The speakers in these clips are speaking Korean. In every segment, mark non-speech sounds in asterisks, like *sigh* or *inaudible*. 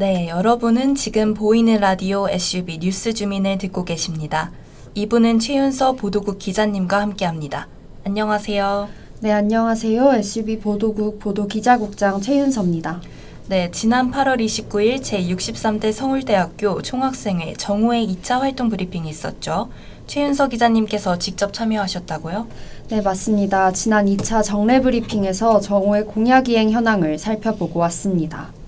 네, 여러분은 지금 보이는 라디오 SUB 뉴스 주민을 듣고 계십니다. 이분은 최윤서 보도국 기자님과 함께합니다. 안녕하세요. 네, 안녕하세요. SUB 보도국 보도기자국장 최윤서입니다. 네, 지난 8월 29일 제63대 서울대학교 총학생회 정오회 2차 활동 브리핑이 있었죠. 최윤서 기자님께서 직접 참여하셨다고요? 네, 맞습니다. 지난 2차 정례 브리핑에서 정오의 공약 이행 현황을 살펴보고 왔습니다.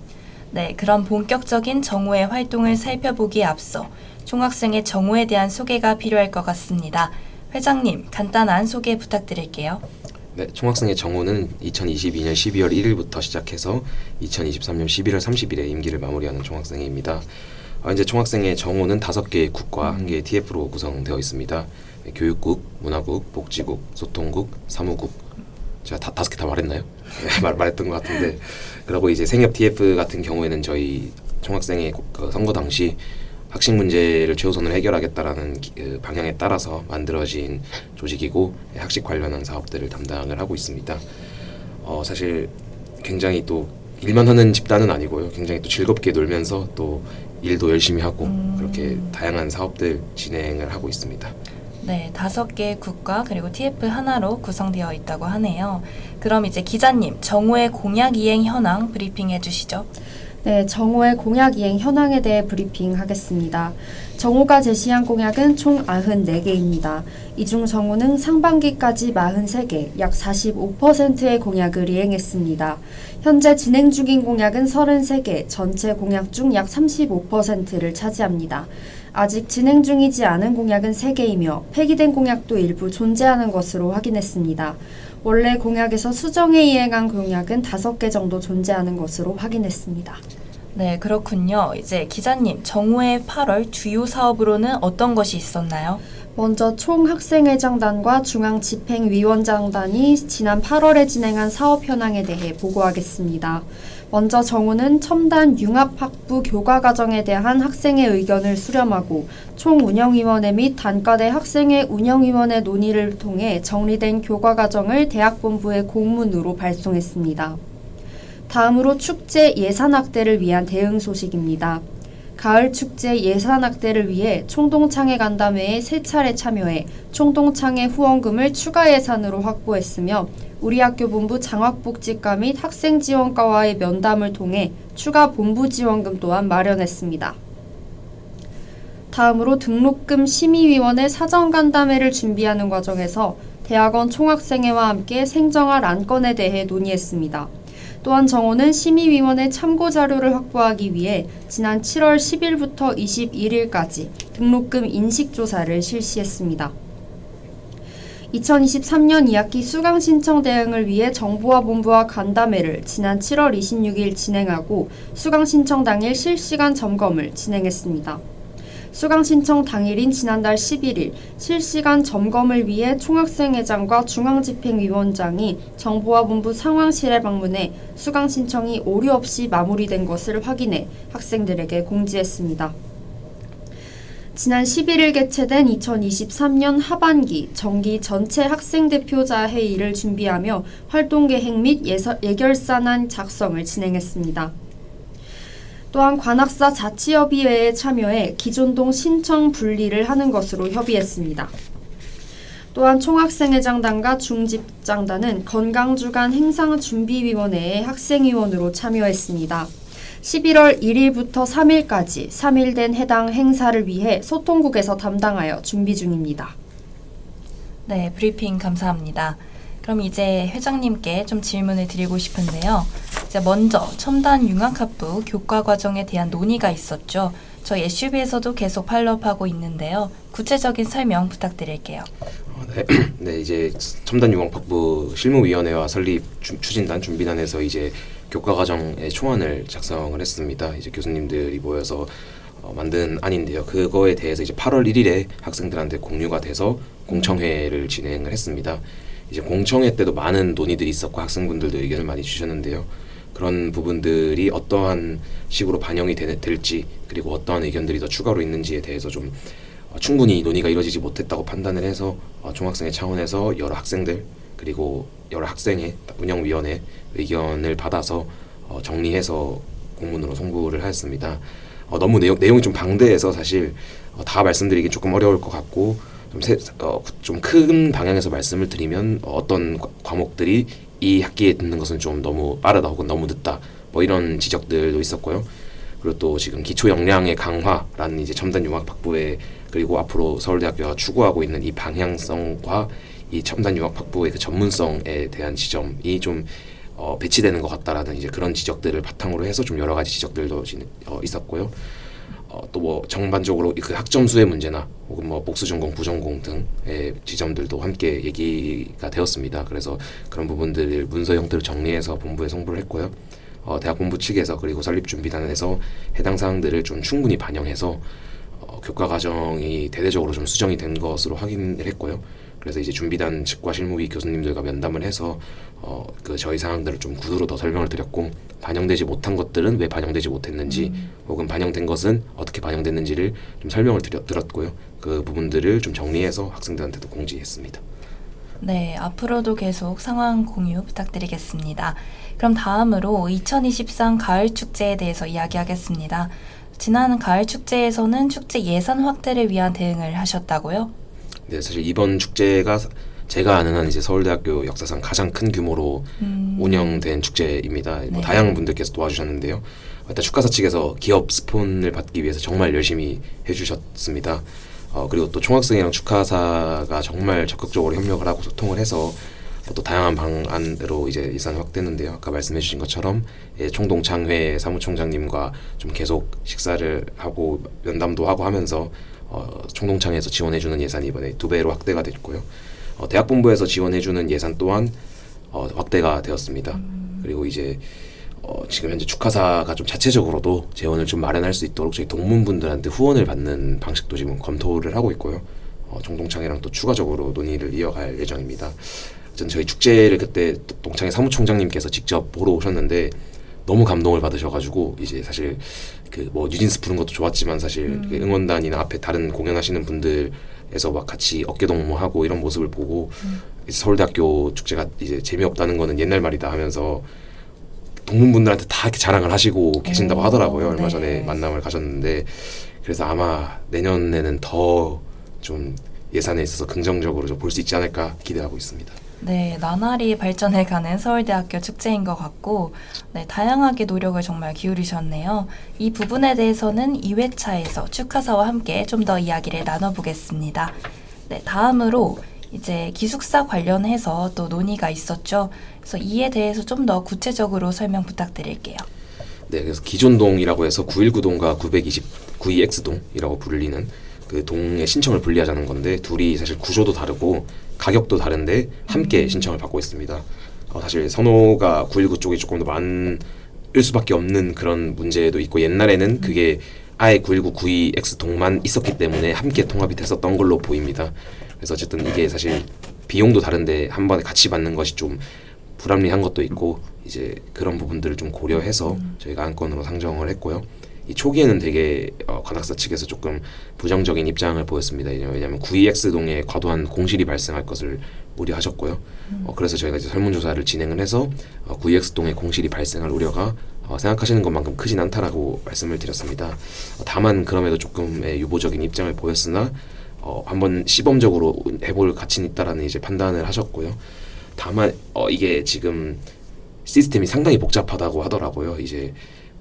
네, 그럼 본격적인 정오회 활동을 살펴보기에 앞서 총학생회 정오에 대한 소개가 필요할 것 같습니다. 회장님, 간단한 소개 부탁드릴게요. 네, 총학생회 정오는 2022년 12월 1일부터 시작해서 2023년 11월 30일에 임기를 마무리하는 총학생회입니다. 아, 이제 총학생회 정오는 다섯 개의 국과 한 개의 TF로 구성되어 있습니다. 네, 교육국, 문화국, 복지국, 소통국, 사무국. 제가 다 다섯 개 다 말했나요? 네, *laughs* 말, 말했던 것 같은데 그리고 이제 생협 TF 같은 경우에는 저희 총학생회 고- 그 선거 당시 학식 문제를 최우선으로 해결하겠다라는 기- 그 방향에 따라서 만들어진 조직이고 학식 관련한 사업들을 담당을 하고 있습니다. 어, 사실 굉장히 또 일만 하는 집단은 아니고요. 굉장히 또 즐겁게 놀면서 또 일도 열심히 하고 음. 그렇게 다양한 사업들 진행을 하고 있습니다. 네, 다섯 개의 국가 그리고 TF 하나로 구성되어 있다고 하네요. 그럼 이제 기자님, 정오의 공약 이행 현황 브리핑 해 주시죠. 네, 정오의 공약 이행 현황에 대해 브리핑 하겠습니다. 정오가 제시한 공약은 총 94개입니다. 이 중 정오는 상반기까지 43개, 약 45%의 공약을 이행했습니다. 현재 진행 중인 공약은 33개, 전체 공약 중 약 35%를 차지합니다. 아직 진행 중이지 않은 공약은 3개이며 폐기된 공약도 일부 존재하는 것으로 확인했습니다. 원래 공약에서 수정에 이행한 공약은 5개 정도 존재하는 것으로 확인했습니다. 네, 그렇군요. 이제 기자님, 정오의 8월 주요 사업으로는 어떤 것이 있었나요? 먼저 총학생회장단과 중앙집행위원장단이 지난 8월에 진행한 사업 현황에 대해 보고하겠습니다. 먼저 정우는 첨단 융합학부 교과과정에 대한 학생의 의견을 수렴하고 총 운영위원회 및 단과대 학생회 운영위원회 논의를 통해 정리된 교과과정을 대학본부에 공문으로 발송했습니다. 다음으로 축제 예산 확대를 위한 대응 소식입니다. 가을 축제 예산 확대를 위해 총동창회 간담회에 세 차례 참여해 총동창회 후원금을 추가 예산으로 확보했으며 우리 학교 본부 장학복지과 및 학생 지원과와의 면담을 통해 추가 본부 지원금 또한 마련했습니다. 다음으로 등록금 심의위원회 사전 간담회를 준비하는 과정에서 대학원 총학생회와 함께 생정할 안건에 대해 논의했습니다. 또한 정호는 심의위원회 참고 자료를 확보하기 위해 지난 7월 10일부터 21일까지 등록금 인식조사를 실시했습니다. 2023년 2학기 수강 신청 대응을 위해 정부와 본부와 간담회를 지난 7월 26일 진행하고 수강 신청 당일 실시간 점검을 진행했습니다. 수강 신청 당일인 지난달 11일 실시간 점검을 위해 총학생회장과 중앙집행위원장이 정부와 본부 상황실에 방문해 수강 신청이 오류 없이 마무리된 것을 확인해 학생들에게 공지했습니다. 지난 11일 개최된 2023년 하반기 정기 전체 학생 대표자 회의를 준비하며 활동 계획 및 예결산안 작성을 진행했습니다. 또한 관악사 자치협의회에 참여해 기존동 신청 분리를 하는 것으로 협의했습니다. 또한 총학생회장단과 중집장단은 건강주간 행사준비위원회의 학생위원으로 참여했습니다. 11월 1일부터 3일까지 3일 된 해당 행사를 위해 소통국에서 담당하여 준비 중입니다. 네, 브리핑 감사합니다. 그럼 이제 회장님께 좀 질문을 드리고 싶은데요. 이제 먼저 첨단 융합학부 교과 과정에 대한 논의가 있었죠. 저희 SUB에서도 계속 팔로우하고 있는데요. 구체적인 설명 부탁드릴게요. 어, 네. *clears throat* 네, 이제 첨단 유광학부 실무위원회와 설립 주- 추진단 준비단에서 이제 교과 과정의 초안을 작성을 했습니다. 이제 교수님들이 모여서 어, 만든 안인데요. 그거에 대해서 이제 8월 1일에 학생들한테 공유가 돼서 공청회를 진행을 했습니다. 이제 공청회 때도 많은 논의들이 있었고 학생분들도 의견을 많이 주셨는데요. 그런 부분들이 어떠한 식으로 반영이 되, 될지 그리고 어떠한 의견들이 더 추가로 있는지에 대해서 좀 어, 충분히 논의가 이루어지지 못했다고 판단을 해서 어, 총학생회 차원에서 여러 학생들 그리고 여러 학생회 운영위원회 의견을 받아서 어, 정리해서 공문으로 송부를 하였습니다. 어, 너무 내용 내용이 좀 방대해서 사실 어, 다 말씀드리기 조금 어려울 것 같고 좀큰 방향에서 말씀을 드리면 어, 어떤 과- 과목들이 이 학기에 듣는 것은 좀 너무 빠르다 혹은 너무 늦다 뭐 이런 지적들도 있었고요. 그리고 또 지금 기초 역량의 강화라는 이제 첨단 융합 학부에 그리고 앞으로 서울대학교가 추구하고 있는 이 방향성과 이 첨단 융합 학부의 그 전문성에 대한 지점이 좀 어, 배치되는 것 같다라는 이제 그런 지적들을 바탕으로 해서 좀 여러 가지 지적들도 진- 어, 있었고요. 어, 또 뭐 정반적으로 그 학점 수의 문제나 혹은 뭐 복수 전공, 부전공 등의 지점들도 함께 얘기가 되었습니다. 그래서 그런 부분들을 문서 형태로 정리해서 본부에 송부를 했고요. 어, 대학 본부 측에서 그리고 설립준비단에서 해당 사항들을 좀 충분히 반영해서 어, 교과 과정이 대대적으로 좀 수정이 된 것으로 확인을 했고요. 그래서 이제 준비단 측과 실무위 교수님들과 면담을 해서 어, 그 저희 사항들을 좀 구두로 더 설명을 드렸고 반영되지 못한 것들은 왜 반영되지 못했는지 혹은 반영된 것은 어떻게 반영됐는지를 좀 설명을 드렸, 들었고요. 그 부분들을 좀 정리해서 학생들한테도 공지했습니다. 네, 앞으로도 계속 상황 공유 부탁드리겠습니다. 그럼 다음으로 2023 가을 축제에 대해서 이야기하겠습니다. 지난 가을 축제에서는 축제 예산 확대를 위한 대응을 하셨다고요? 네, 사실 이번 축제가 제가 아는 한 이제 서울대학교 역사상 가장 큰 규모로 음, 운영된 축제입니다. 뭐 네. 다양한 분들께서 도와주셨는데요. 일단 축하사 측에서 기업 스폰을 받기 위해서 정말 열심히 해주셨습니다. 어, 그리고 또 총학생이랑 축하사가 정말 적극적으로 협력을 하고 소통을 해서 어, 또 다양한 방안으로 이제 예산 확대했는데요. 아까 말씀해주신 것처럼 예, 총동창회 사무총장님과 좀 계속 식사를 하고 면담도 하고 하면서 어, 총동창회에서 지원해주는 예산이 이번에 두 배로 확대가 됐고요. 어, 대학본부에서 지원해주는 예산 또한 어, 확대가 되었습니다. 그리고 이제 어, 지금 현재 축하사가 좀 자체적으로도 재원을 좀 마련할 수 있도록 저희 동문분들한테 후원을 받는 방식도 지금 검토를 하고 있고요. 어, 정동창이랑 또 추가적으로 논의를 이어갈 예정입니다. 전 저희 축제를 그때 동창회 사무총장님께서 직접 보러 오셨는데 너무 감동을 받으셔가지고 이제 사실 그 뭐 뉴진스 부른 것도 좋았지만 사실 그 응원단이나 앞에 다른 공연하시는 분들에서 막 같이 어깨 동무하고 이런 모습을 보고 이제 서울대학교 축제가 이제 재미없다는 거는 옛날 말이다 하면서 동문분들한테 다 이렇게 자랑을 하시고 계신다고 오, 하더라고요. 얼마 네. 전에 만남을 가셨는데 그래서 아마 내년에는 더 좀 예산에 있어서 긍정적으로 좀 볼 수 있지 않을까 기대하고 있습니다. 네, 나날이 발전해가는 서울대학교 축제인 것 같고, 네, 다양하게 노력을 정말 기울이셨네요. 이 부분에 대해서는 2회차에서 축하사와 함께 좀 더 이야기를 나눠보겠습니다. 네, 다음으로 이제 기숙사 관련해서 또 논의가 있었죠. 그래서 이에 대해서 좀 더 구체적으로 설명 부탁드릴게요. 네, 그래서 기존 동이라고 해서 919동과 929X동이라고 불리는 그 동의 신청을 분리하자는 건데 둘이 사실 구조도 다르고 가격도 다른데 함께 신청을 받고 있습니다. 어, 사실 선호가 919 쪽이 조금 더 많을 수밖에 없는 그런 문제도 있고 옛날에는 그게 아예 919, 92X 동만 있었기 때문에 함께 통합이 됐었던 걸로 보입니다. 그래서 어쨌든 이게 사실 비용도 다른데 한 번에 같이 받는 것이 좀 불합리한 것도 있고 이제 그런 부분들을 좀 고려해서 저희가 안건으로 상정을 했고요. 이 초기에는 되게 어, 관악사 측에서 조금 부정적인 입장을 보였습니다. 왜냐하면 92X 동에 과도한 공실이 발생할 것을 우려하셨고요. 어, 그래서 저희가 이제 설문조사를 진행을 해서 어, 92X 동에 공실이 발생할 우려가 어, 생각하시는 것만큼 크진 않다라고 말씀을 드렸습니다. 어, 다만 그럼에도 조금의 유보적인 입장을 보였으나 어, 한번 시범적으로 해볼 가치는 있다라는 이제 판단을 하셨고요. 다만 어, 이게 지금 시스템이 상당히 복잡하다고 하더라고요. 이제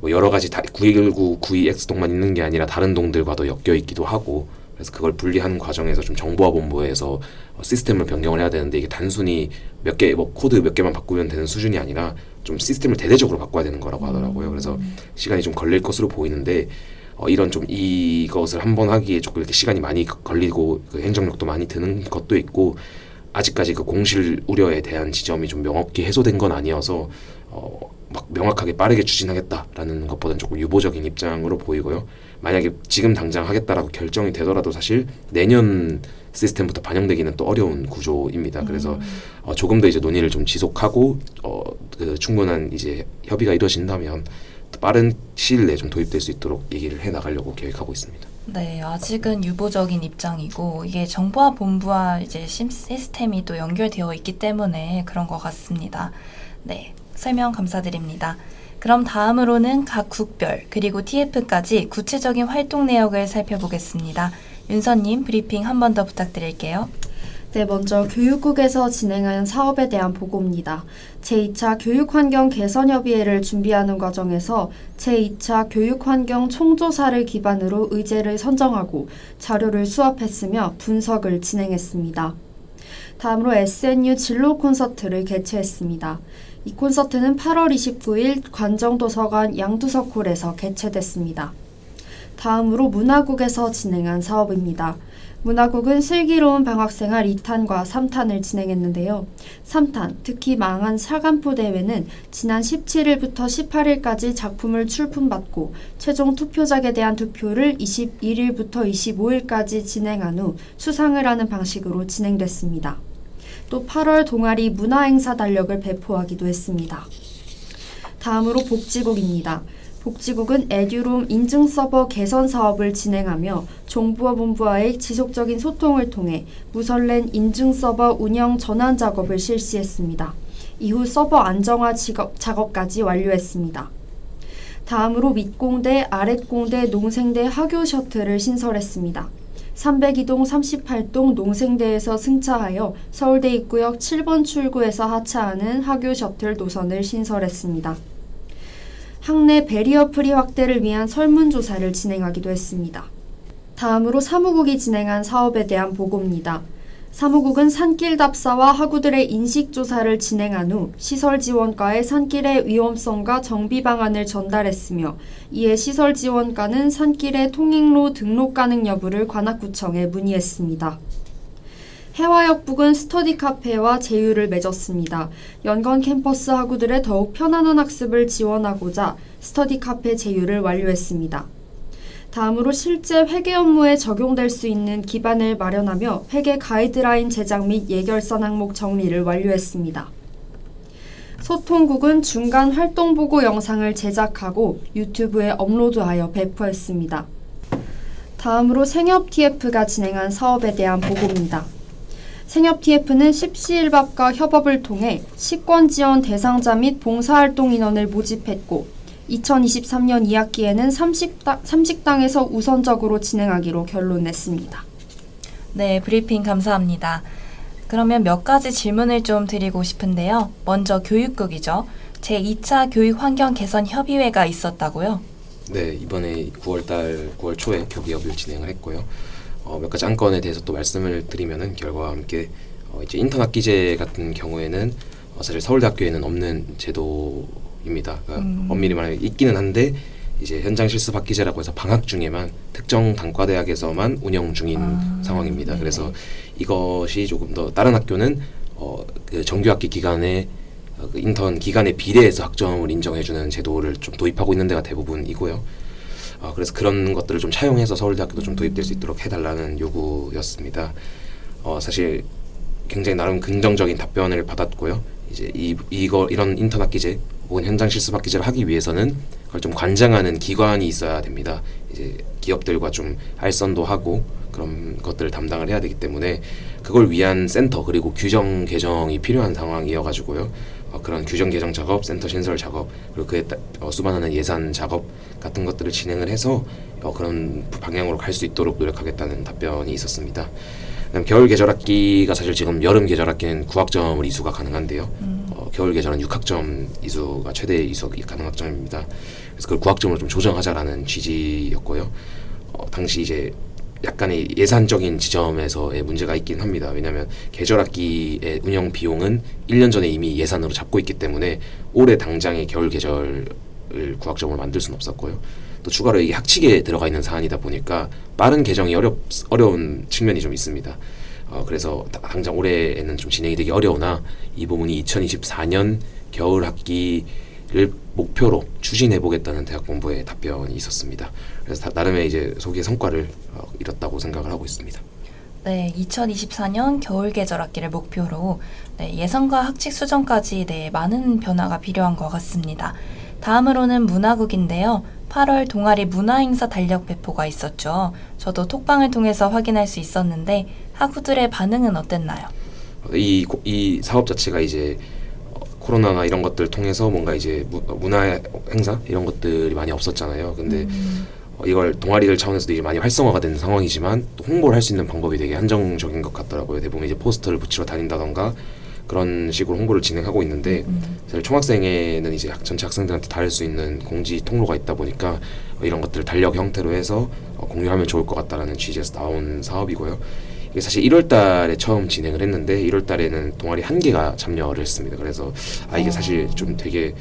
뭐 여러 가지 다 919, 92X 동만 있는 게 아니라 다른 동들과도 엮여 있기도 하고 그래서 그걸 분리하는 과정에서 좀 정보화 본부에서 어, 시스템을 변경을 해야 되는데 이게 단순히 몇 개 뭐 코드 몇 개만 바꾸면 되는 수준이 아니라 좀 시스템을 대대적으로 바꿔야 되는 거라고 하더라고요. 그래서 시간이 좀 걸릴 것으로 보이는데 어, 이런 좀 이것을 한 번 하기에 조금 이렇게 시간이 많이 걸리고 그 행정력도 많이 드는 것도 있고 아직까지 그 공실 우려에 대한 지점이 좀 명확히 해소된 건 아니어서 어, 막 명확하게 빠르게 추진하겠다라는 것보다는 조금 유보적인 입장으로 보이고요. 만약에 지금 당장 하겠다라고 결정이 되더라도 사실 내년 시스템부터 반영되기는 또 어려운 구조입니다. 그래서 어, 조금 더 이제 논의를 좀 지속하고 어, 그 충분한 이제 협의가 이루어진다면 또 빠른 시일 내에 좀 도입될 수 있도록 얘기를 해 나가려고 계획하고 있습니다. 네, 아직은 유보적인 입장이고 이게 정보화 본부와 이제 심- 시스템이 또 연결되어 있기 때문에 그런 것 같습니다. 네, 설명 감사드립니다. 그럼 다음으로는 각 국별 그리고 TF까지 구체적인 활동 내역을 살펴보겠습니다. 윤서님 브리핑 한 번 더 부탁드릴게요. 네, 먼저 교육국에서 진행한 사업에 대한 보고입니다. 제2차 교육환경 개선협의회를 준비하는 과정에서 제2차 교육환경 총조사를 기반으로 의제를 선정하고 자료를 수합했으며 분석을 진행했습니다. 다음으로 SNU 진로 콘서트를 개최했습니다. 이 콘서트는 8월 29일 관정도서관 양두석홀에서 개최됐습니다. 다음으로 문화국에서 진행한 사업입니다. 문화국은 슬기로운 방학생활 2탄과 3탄을 진행했는데요. 3탄, 특히 망한 사간포 대회는 지난 17일부터 18일까지 작품을 출품받고 최종 투표작에 대한 투표를 21일부터 25일까지 진행한 후 수상을 하는 방식으로 진행됐습니다. 또 8월 동아리 문화행사 달력을 배포하기도 했습니다. 다음으로 복지국입니다. 복지국은 에듀롬 인증 서버 개선 사업을 진행하며 정부와 본부와의 지속적인 소통을 통해 무설렌 인증 서버 운영 전환 작업을 실시했습니다. 이후 서버 안정화 직업, 작업까지 완료했습니다. 다음으로 밑공대, 아랫공대, 농생대 하교 셔틀을 신설했습니다. 302동 38동 농생대에서 승차하여 서울대 입구역 7번 출구에서 하차하는 하교 셔틀 노선을 신설했습니다. 학내 베리어 프리 확대를 위한 설문조사를 진행하기도 했습니다. 다음으로 사무국이 진행한 사업에 대한 보고입니다. 사무국은 산길 답사와 학우들의 인식 조사를 진행한 후 시설 지원과의 산길의 위험성과 정비 방안을 전달했으며 이에 시설 지원과는 산길의 통행로 등록 가능 여부를 관악구청에 문의했습니다. 해화역 북은 스터디 카페와 제휴를 맺었습니다. 연건 캠퍼스 학우들의 더욱 편안한 학습을 지원하고자 스터디 카페 제휴를 완료했습니다. 다음으로 실제 회계 업무에 적용될 수 있는 기반을 마련하며 회계 가이드라인 제작 및 예결선 항목 정리를 완료했습니다. 소통국은 중간 활동 보고 영상을 제작하고 유튜브에 업로드하여 배포했습니다. 다음으로 생협 TF가 진행한 사업에 대한 보고입니다. 생협 TF는 십시일밥과 협업을 통해 시권 지원 대상자 및 봉사활동 인원을 모집했고 2023년 2학기에는 30당, 30당에서 우선적으로 진행하기로 결론냈습니다. 네, 브리핑 감사합니다. 그러면 몇 가지 질문을 좀 드리고 싶은데요. 먼저 교육국이죠. 제2차 교육 환경 개선 협의회가 있었다고요? 네, 이번에 9월달 9월 초에 교기협의를 진행을 했고요. 어, 몇 가지 안건에 대해서 또 말씀을 드리면은 결과와 함께 어, 이제 인턴 학기제 같은 경우에는 어, 사실 서울대학교에는 없는 제도 입니다. 그러니까 음. 엄밀히 말하면 있기는 한데 이제 현장 실습 학기제라고 해서 방학 중에만 특정 단과 대학에서만 운영 중인 아, 상황입니다. 네네. 그래서 이것이 조금 더 다른 학교는 어, 그 정규 학기 기간에 어, 그 인턴 기간에 비례해서 학점을 인정해주는 제도를 좀 도입하고 있는 데가 대부분이고요. 어, 그래서 그런 것들을 좀 차용해서 서울대학교도 좀 도입될 수 있도록 해달라는 요구였습니다. 어, 사실 굉장히 나름 긍정적인 답변을 받았고요. 이제 이 이거 이런 인턴 학기제 혹은 현장 실습 학기제를 하기 위해서는 그걸 좀 관장하는 기관이 있어야 됩니다. 이제 기업들과 좀 알선도 하고 그런 것들을 담당을 해야 되기 때문에 그걸 위한 센터 그리고 규정 개정이 필요한 상황이어 가지고요. 어, 그런 규정 개정 작업, 센터 신설 작업 그리고 그에 따, 어, 수반하는 예산 작업 같은 것들을 진행을 해서 어, 그런 방향으로 갈 수 있도록 노력하겠다는 답변이 있었습니다. 겨울 계절 학기가 사실 지금 여름 계절 학기는 9학점을 이수가 가능한데요. 어, 겨울 계절은 6학점 이수가 최대 이수 가능 학점입니다. 그래서 그걸 9학점으로 좀 조정하자라는 취지였고요. 어, 당시 이제 약간의 예산적인 지점에서의 문제가 있긴 합니다. 왜냐하면 계절 학기의 운영 비용은 1년 전에 이미 예산으로 잡고 있기 때문에 올해 당장의 겨울 계절을 9학점으로 만들 수는 없었고요. 또 추가로 이게 학칙에 들어가 있는 사안이다 보니까 빠른 개정이 어렵 어려운 측면이 좀 있습니다. 어, 그래서 다- 당장 올해에는 좀 진행이 되기 어려우나 이 부분이 2024년 겨울 학기를 목표로 추진해 보겠다는 대학 본부의 답변이 있었습니다. 그래서 다, 나름의 이제 소기의 성과를 어, 이뤘다고 생각을 하고 있습니다. 네, 2024년 겨울 계절 학기를 목표로 네, 예산과 학칙 수정까지 네, 많은 변화가 필요한 것 같습니다. 다음으로는 문화국인데요. 8월 동아리 문화행사 달력 배포가 있었죠. 저도 톡방을 통해서 확인할 수 있었는데 학우들의 반응은 어땠나요? 이, 고- 이 사업 자체가 이제 어, 코로나나 이런 것들 통해서 뭔가 이제 문화 행사 이런 것들이 많이 없었잖아요. 근데 음. 어, 이걸 동아리들 차원에서도 이제 많이 활성화가 된 상황이지만 또 홍보를 할 수 있는 방법이 되게 한정적인 것 같더라고요. 대부분 이제 포스터를 붙이러 다닌다던가 그런 식으로 홍보를 진행하고 있는데 음. 사실 총학생회는 이제 학- 전체 학생들한테 닿을 수 있는 공지 통로가 있다 보니까 어, 이런 것들을 달력 형태로 해서 어, 공유하면 좋을 것 같다라는 취지에서 나온 사업이고요. 이게 사실 1월 달에 처음 진행을 했는데 1월 달에는 동아리 한 개가 참여를 했습니다. 그래서 아 이게 사실 좀 되게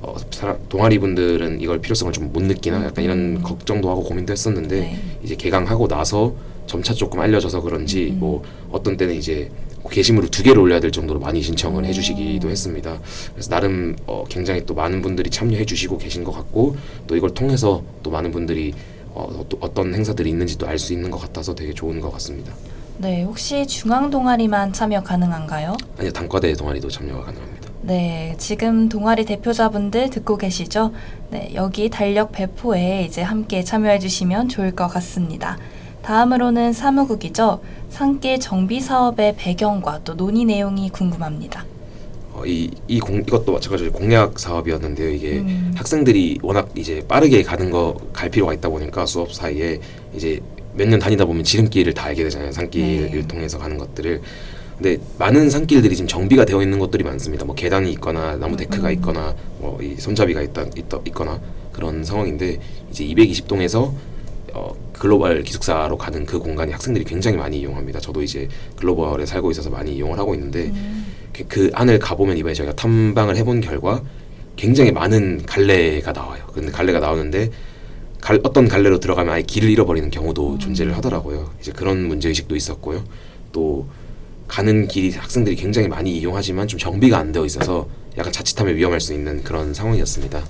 어, 사람, 동아리 분들은 이걸 필요성을 좀 못 느끼나 약간 이런 걱정도 하고 고민도 했었는데 네. 이제 개강하고 나서 점차 조금 알려져서 그런지 뭐 어떤 때는 이제 게시물을 두 개를 올려야 될 정도로 많이 신청을 해주시기도 했습니다. 그래서 나름 어, 굉장히 또 많은 분들이 참여해주시고 계신 것 같고 또 이걸 통해서 또 많은 분들이 어, 또 어떤 행사들이 있는지 또 알 수 있는 것 같아서 되게 좋은 것 같습니다. 네, 혹시 중앙 동아리만 참여 가능한가요? 아니요 단과대 동아리도 참여가 가능합니다. 네, 지금 동아리 대표자분들 듣고 계시죠? 네, 여기 달력 배포에 이제 함께 참여해 주시면 좋을 것 같습니다. 다음으로는 사무국이죠. 산길 정비 사업의 배경과 또 논의 내용이 궁금합니다. 어, 이, 이 공, 이것도 마찬가지로 공약 사업이었는데요. 이게 음. 학생들이 워낙 이제 빠르게 가는 거 갈 필요가 있다 보니까 수업 사이에 이제 몇 년 다니다 보면 지름길을 다 알게 되잖아요. 산길을 네. 통해서 가는 것들을. 근데 많은 산길들이 지금 정비가 되어 있는 것들이 많습니다. 뭐 계단이 있거나 나무 데크가 음. 있거나 뭐 이 손잡이가 있다, 있다 있거나 그런 상황인데 이제 220동에서 어, 글로벌 기숙사로 가는 그 공간이 학생들이 굉장히 많이 이용합니다. 저도 이제 글로벌에 살고 있어서 많이 이용을 하고 있는데 음. 그, 그 안을 가보면 이번에 저희가 탐방을 해본 결과 굉장히 많은 갈래가 나와요. 근데 갈래가 나오는데 갈, 어떤 갈래로 들어가면 아예 길을 잃어버리는 경우도 존재를 하더라고요. 이제 그런 문제 의식도 있었고요. 또 가는 길이 학생들이 굉장히 많이 이용하지만 좀 정비가 안 되어 있어서 약간 자칫하면 위험할 수 있는 그런 상황이었습니다.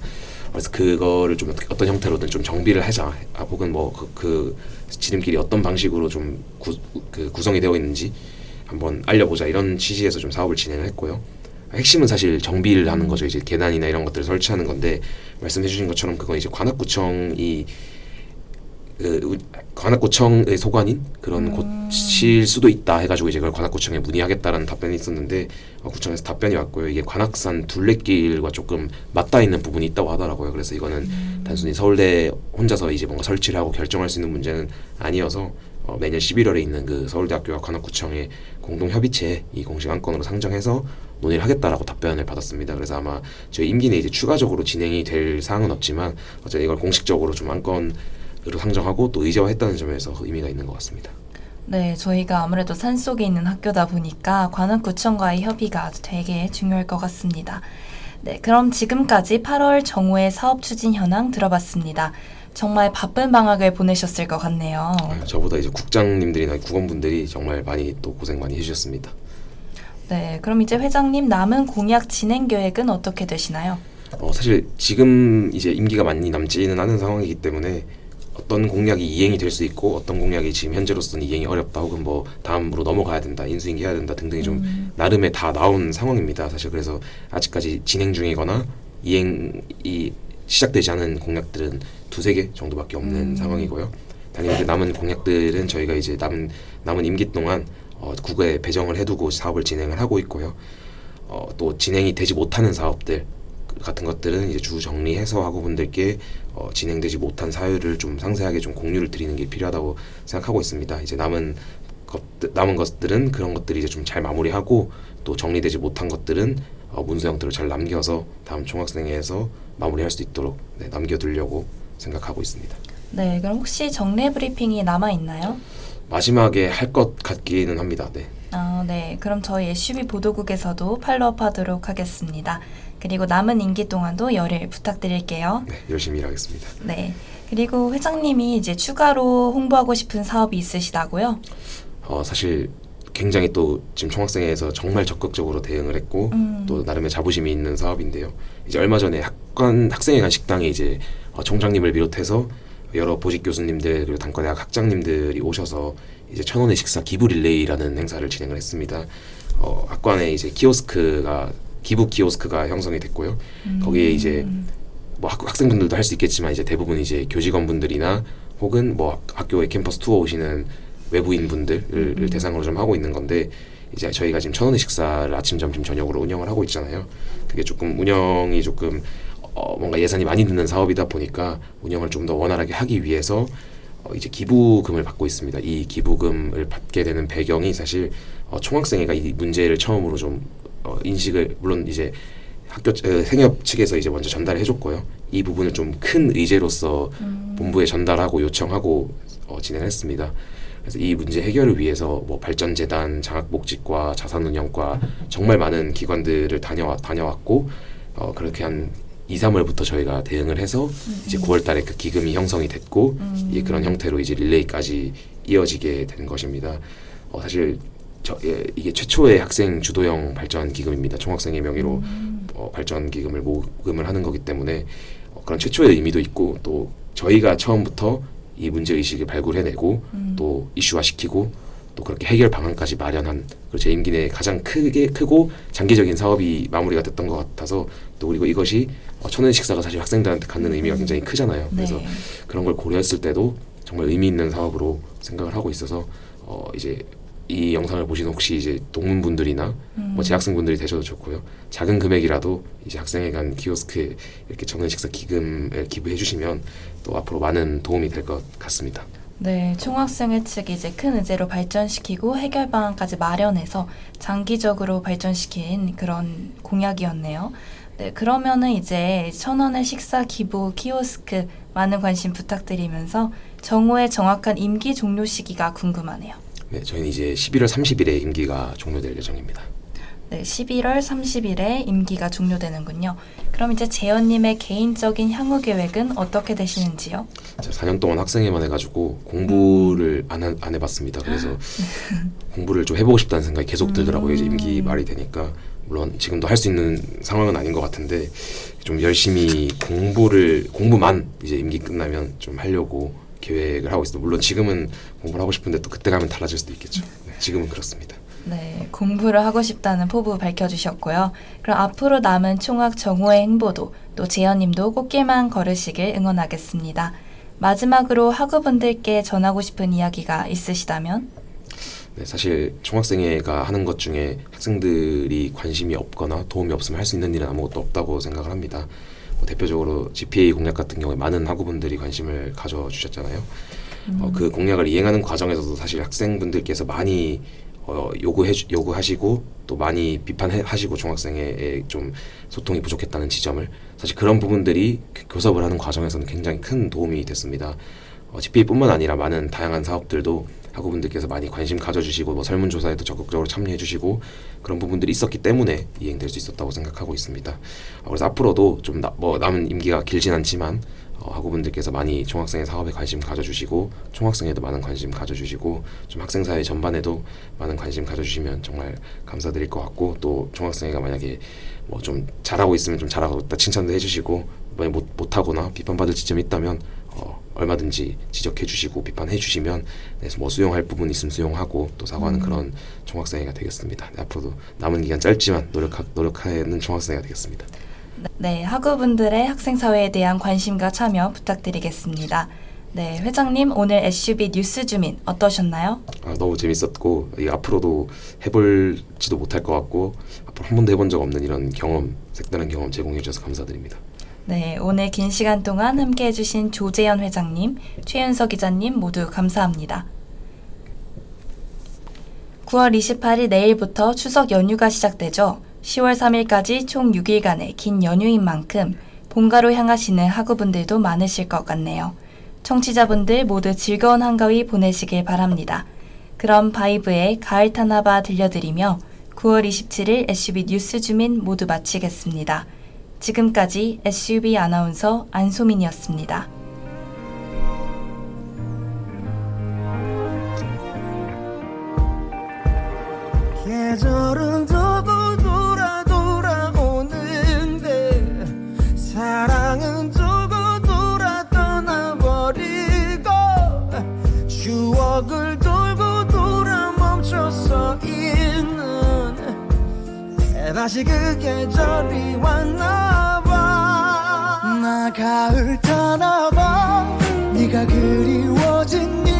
그래서 그거를 좀 어떻게- 어떤 형태로든 좀 정비를 하자, 아, 혹은 뭐그 그 지름길이 어떤 방식으로 좀 구, 그 구성이 되어 있는지 한번 알려보자 이런 취지에서 좀 사업을 진행을 했고요. 핵심은 사실 정비를 하는 거죠. 이제 계단이나 이런 것들을 설치하는 건데 말씀해 주신 것처럼 그건 이제 관악구청이 그 우- 관악구청의 소관인 그런 곳일 수도 있다 해가지고 이제 그걸 관악구청에 문의하겠다라는 답변이 있었는데 어, 구청에서 답변이 왔고요. 이게 관악산 둘레길과 조금 맞닿아 있는 부분이 있다고 하더라고요. 그래서 이거는 단순히 서울대 혼자서 이제 뭔가 설치를 하고 결정할 수 있는 문제는 아니어서 어, 매년 11월에 있는 그 서울대학교와 관악구청의 공동 협의체에 이 공식 안건으로 상정해서 논의를 하겠다라고 답변을 받았습니다. 그래서 아마 저희 임기 내에 이제 추가적으로 진행이 될 사항은 없지만 어쨌든 이걸 공식적으로 좀 안건 으로 상정하고 또 의제화했다는 점에서 의미가 있는 것 같습니다. 네, 저희가 아무래도 산 속에 있는 학교다 보니까 관악구청과의 협의가 되게 중요할 것 같습니다. 네, 그럼 지금까지 8월 정오의 사업 추진 현황 들어봤습니다. 정말 바쁜 방학을 보내셨을 것 같네요. 아유, 저보다 이제 국장님들이나 국원분들이 정말 많이 또 고생 많이 해주셨습니다. 네, 그럼 이제 회장님 남은 공약 진행 계획은 어떻게 되시나요? 어, 사실 지금 이제 임기가 많이 남지는 않은 상황이기 때문에 어떤 공약이 이행이 될 수 있고 어떤 공약이 지금 현재로서는 이행이 어렵다 혹은 뭐 다음으로 넘어가야 된다 인수인계 해야 된다 등등이 좀 나름의 다 나온 상황입니다 사실. 그래서 아직까지 진행 중이거나 이행이 시작되지 않은 공약들은 두세 개 정도밖에 없는 상황이고요. 당연히 그 남은 공약들은 저희가 이제 남은 남은 임기 동안 어, 국외에 배정을 해두고 사업을 진행을 하고 있고요. 어, 또 진행이 되지 못하는 사업들 같은 것들은 이제 주 정리해서 학우분들께 어, 진행되지 못한 사유를 좀 상세하게 좀 공유를 드리는 게 필요하다고 생각하고 있습니다. 이제 남은 것들, 남은 것들은 그런 것들이 이제 좀 잘 마무리하고 또 정리되지 못한 것들은 어, 문서 형태로 잘 남겨서 다음 총학생회에서 마무리할 수 있도록 네, 남겨두려고 생각하고 있습니다. 네, 그럼 혹시 정례 브리핑이 남아 있나요? 마지막에 할 것 같기는 합니다. 네. 아, 네. 그럼 저희 SUB 보도국에서도 팔로우하도록 하겠습니다. 그리고 남은 임기 동안도 열일 부탁드릴게요. 네, 열심히 일하겠습니다. 네. 그리고 회장님이 이제 추가로 홍보하고 싶은 사업이 있으시다고요? 어, 사실 굉장히 또 지금 총학생회에서 정말 적극적으로 대응을 했고 음. 또 나름의 자부심이 있는 사업인데요. 이제 얼마 전에 학관 학생회 간 식당에 이제 어, 총장님을 비롯해서 여러 보직 교수님들 그리고 단과대학 학장님들이 오셔서 이제 천 원의 식사 기부 릴레이라는 행사를 진행을 했습니다. 어, 학관에 이제 키오스크가 기부 키오스크가 형성이 됐고요. 거기에 이제 뭐 학, 학생분들도 할 수 있겠지만 이제 대부분 이제 교직원분들이나 혹은 뭐 학- 학교에 캠퍼스 투어 오시는 외부인 분들을 대상으로 좀 하고 있는 건데 이제 저희가 지금 천 원의 식사를 아침, 점심, 저녁으로 운영을 하고 있잖아요. 그게 조금 운영이 조금 어, 뭔가 예산이 많이 드는 사업이다 보니까 운영을 좀 더 원활하게 하기 위해서 어, 이제 기부금을 받고 있습니다. 이 기부금을 받게 되는 배경이 사실 어, 총학생회가 이 문제를 처음으로 좀 어, 인식을 물론 이제 학교 어, 생협 측에서 이제 먼저 전달을 해줬고요. 이 부분을 좀 큰 의제로서 본부에 전달하고 요청하고 어, 진행했습니다. 그래서 이 문제 해결을 위해서 뭐 발전재단, 장학복지과, 자산운영과 정말 많은 기관들을 다녀와, 다녀왔고 어, 그렇게 한 2, 3월부터 저희가 대응을 해서 이제 9월 달에 그 기금이 형성이 됐고 이제 그런 형태로 이제 릴레이까지 이어지게 된 것입니다. 어, 사실 저, 예, 이게 최초의 학생 주도형 발전 기금입니다. 총학생의 명의로 어, 발전 기금을 모금을 하는 거기 때문에 어, 그런 최초의 의미도 있고 또 저희가 처음부터 이 문제 의식을 발굴해내고 또 이슈화시키고 또 그렇게 해결 방안까지 마련한 그리고 제 임기 내에 가장 크게 크고 장기적인 사업이 마무리가 됐던 것 같아서 또 그리고 이것이 어, 천원 식사가 사실 학생들한테 갖는 의미가 굉장히 크잖아요. 그래서 네. 그런 걸 고려했을 때도 정말 의미 있는 사업으로 생각을 하고 있어서 어 이제 이 영상을 보신 혹시 이제 동문분들이나 뭐 재학생분들이 되셔도 좋고요. 작은 금액이라도 이제 학생회관 키오스크에 이렇게 정년 식사 기금을 기부해 주시면 또 앞으로 많은 도움이 될 것 같습니다. 네, 총학생회 측이 이제 큰 의제로 발전시키고 해결 방안까지 마련해서 장기적으로 발전시킨 그런 공약이었네요. 네, 그러면은 이제 천 원의 식사 기부 키오스크 많은 관심 부탁드리면서 정오의 정확한 임기 종료 시기가 궁금하네요. 네, 저희는 이제 11월 30일에 임기가 종료될 예정입니다. 네, 11월 30일에 임기가 종료되는군요. 그럼 이제 재현님의 개인적인 향후 계획은 어떻게 되시는지요? 제가 4년 동안 학생회만 해가지고 공부를 안, 하- 안 해봤습니다. 그래서 *laughs* 공부를 좀 해보고 싶다는 생각이 계속 들더라고요. 이제 임기 말이 되니까 물론 지금도 할 수 있는 상황은 아닌 것 같은데 좀 열심히 공부를 공부만 이제 임기 끝나면 좀 하려고 계획을 하고 있습니다. 물론 지금은 공부를 하고 싶은데 또 그때 가면 달라질 수도 있겠죠. 네, 지금은 그렇습니다. 네, 공부를 하고 싶다는 포부 밝혀주셨고요. 그럼 앞으로 남은 총학 정오의 행보도 또 재현님도 꽃길만 걸으시길 응원하겠습니다. 마지막으로 학우분들께 전하고 싶은 이야기가 있으시다면? 네, 사실 총학생회가 하는 것 중에 학생들이 관심이 없거나 도움이 없으면 할 수 있는 일은 아무것도 없다고 생각을 합니다. 뭐 대표적으로 GPA 공약 같은 경우에 많은 학우분들이 관심을 가져주셨잖아요. 어, 그 공약을 이행하는 과정에서도 사실 학생분들께서 많이 어, 요구해 주- 요구하시고 또 많이 비판하시고 중학생에 좀 소통이 부족했다는 지점을 사실 그런 부분들이 그 교섭을 하는 과정에서는 굉장히 큰 도움이 됐습니다. 어, GPA뿐만 아니라 많은 다양한 사업들도 학우분들께서 많이 관심 가져주시고 뭐 설문조사에도 적극적으로 참여해주시고 그런 부분들이 있었기 때문에 이행될 수 있었다고 생각하고 있습니다. 어, 그래서 앞으로도 좀 뭐 남은 임기가 길진 않지만 어, 학우분들께서 많이 총학생회 사업에 관심 가져주시고 총학생회도 많은 관심 가져주시고 좀 학생사회 전반에도 많은 관심 가져주시면 정말 감사드릴 것 같고 또 총학생회가 만약에 뭐 좀 잘하고 있으면 좀 잘하고 있다 칭찬도 해주시고 만약 못 못하거나 비판받을 지점이 있다면 어, 얼마든지 지적해 주시고 비판해 주시면 네, 뭐 수용할 부분 있으면 수용하고 또 사과하는 그런 총학생회가 되겠습니다. 네, 앞으로도 남은 기간 짧지만 노력하, 노력하는 총학생회가 되겠습니다. 네, 학우분들의 학생사회에 대한 관심과 참여 부탁드리겠습니다. 네, 회장님 오늘 SUB 뉴스 주민 어떠셨나요? 아, 너무 재밌었고 이 앞으로도 해볼지도 못할 것 같고 앞으로 한 번도 해본 적 없는 이런 경험 색다른 경험 제공해 주셔서 감사드립니다. 네, 오늘 긴 시간 동안 함께 해주신 조재현 회장님, 최윤서 기자님 모두 감사합니다. 9월 28일 내일부터 추석 연휴가 시작되죠. 10월 3일까지 총 6일간의 긴 연휴인 만큼 본가로 향하시는 학우분들도 많으실 것 같네요. 청취자분들 모두 즐거운 한가위 보내시길 바랍니다. 그럼 바이브의 가을 타나바 들려드리며 9월 27일 SUB 뉴스 주민 모두 마치겠습니다. 지금까지 SUB 아나운서 안소민이었습니다. 계절은 두고 돌아 돌아오는데 사랑은 가을 타나봐 네가 그리워진